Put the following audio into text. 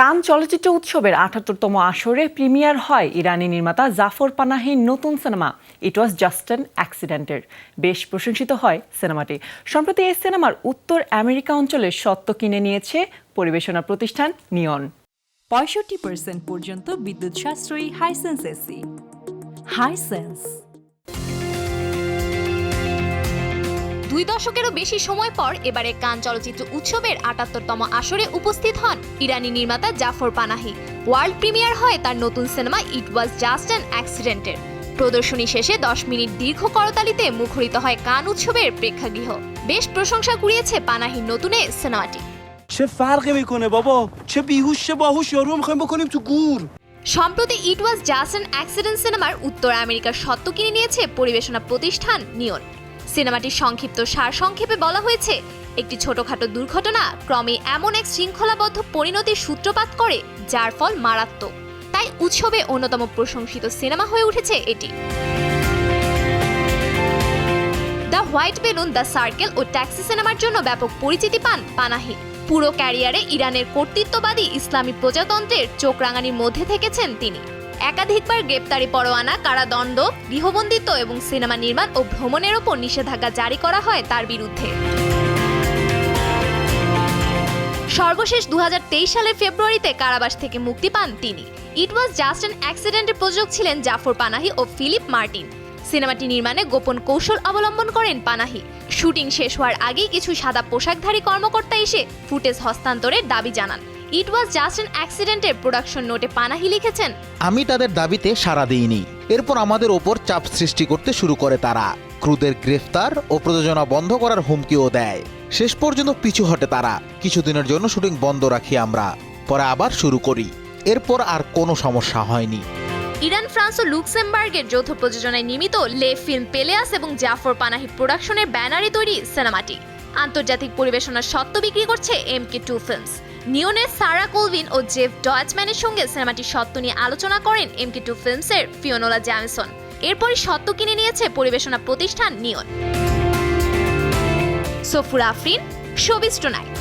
কান চলচ্চিত্র উৎসবের আঠাত্তরতম আসরে প্রিমিয়ার হয় ইরানি নির্মাতা জাফর পানাহির নতুন cinema it was just an অ্যাক্সিডেন্টের বেশ প্রশংসিত হয় সিনেমাটি। সম্প্রতি এই সিনেমার উত্তর আমেরিকা অঞ্চলের সত্ত্ব কিনে নিয়েছে পরিবেশনা প্রতিষ্ঠান নিয়ন। পঁয়ষট্টি পার্সেন্ট পর্যন্ত বিদ্যুৎ সাশ্রয়ী হাইসেন্স এসি হাইসেন্স দুই দশকেরও বেশি সময় পর এবারে কান চলচ্চিত্র উৎসবের আটাত্তরতম আসরে উপস্থিত হন ইরানি নির্মাতা জাফর পানাহি ওয়ার্ল্ড প্রিমিয়ার হয় তার নতুন cinema it was just an অ্যাক্সিডেন্টের প্রদর্শনী শেষে দশ মিনিট দীর্ঘ করতালিতে মুখরিত হয় কান উৎসবের প্রেক্ষাগৃহ বেশ প্রশংসা কুড়িয়েছে পানাহির নতুনে সিনেমাটি چه فرقی میکنه بابا چه بیهوش چه باهوش یارو میخوایم بکنیم تو گور সম্প্রতি it was just an accident সিনেমার উত্তর আমেরিকার সত্ত্ব কিনে নিয়েছে পরিবেশনা প্রতিষ্ঠান নিয়ন সিনেমাটির সংক্ষিপ্ত সার সংক্ষেপে বলা হয়েছে, একটি ছোটখাটো দুর্ঘটনা ক্রমে এমন এক শৃঙ্খলাবদ্ধ পরিণতির সূত্রপাত করে, যার ফল মারাত্মক। তাই উৎসবে অন্যতম প্রশংসিত সিনেমা হয়ে উঠেছে এটি। The white balloon, the circle O taxi সিনেমার জন্য ব্যাপক পরিচিতি পান পানাহি। পুরো ক্যারিয়ারে ইরানের কর্তৃত্ববাদী ইসলামী প্রজাতন্ত্রের চোখ রাঙানির মধ্যে থেকেছেন তিনি। একাধিকবার গ্রেপ্তারি পরোয়ানা, কারাদণ্ড গৃহবন্দিত্ব এবং সিনেমা নির্মাণ ও ভ্রমণের ওপর নিষেধাজ্ঞা জারি করা হয় তার বিরুদ্ধে। সর্বশেষ দু সালের ফেব্রুয়ারিতে কারাবাস থেকে মুক্তি পান তিনি। ইট ওয়াজ জাস্ট অ্যান অ্যাক্সিডেন্টের প্রযোজক ছিলেন জাফর পানাহি ও ফিলিপ মার্টিন। সিনেমাটি নির্মাণে গোপন কৌশল অবলম্বন করেন পানাহি। শুটিং শেষ হওয়ার আগেই কিছু সাদা পোশাকধারী কর্মকর্তা এসে ফুটেজ হস্তান্তরের দাবি জানান। ইট ওয়াজ জাস্ট অ্যান অ্যাক্সিডেন্টের প্রোডাকশন নোটে পানাহি লিখেছেন। আমি তাদের দাবিতে সাড়া দিইনি। এরপর আমাদের ওপর চাপ সৃষ্টি করতে শুরু করে তারা। ক্রুদের গ্রেফতার ও প্রযোজনা বন্ধ করার হুমকিও দেয়। শেষ পর্যন্ত পিছু হটে তারা। কিছুদিনের জন্য শুটিং বন্ধ রাখি আমরা। পরে আবার শুরু করি। এরপর আর কোনো সমস্যা হয়নি। ইরান ফ্রান্স ও লুক্সেমবার্গের যৌথ প্রযোজনায় নির্মিত লে ফিল্ম পেলেয়াস এবং জাফর পানাহি প্রোডাকশনের ব্যানারে তৈরি সিনেমাটি আন্তর্জাতিক পরিবেশনার সত্ত্ব বিক্রি করছে এম কে টু ফিল্মস নিয়নের সারা কোলভিন ও জেফ ডয়েচম্যানের সঙ্গে সিনেমাটির সত্য নিয়ে আলোচনা করেন এম কে টু ফিল্মসের ফিওনোলা জ্যামসন। এরপরই সত্য কিনে নিয়েছে পরিবেশনা প্রতিষ্ঠান নিয়ন সফুর আফরিন শোবিস্ট নাইট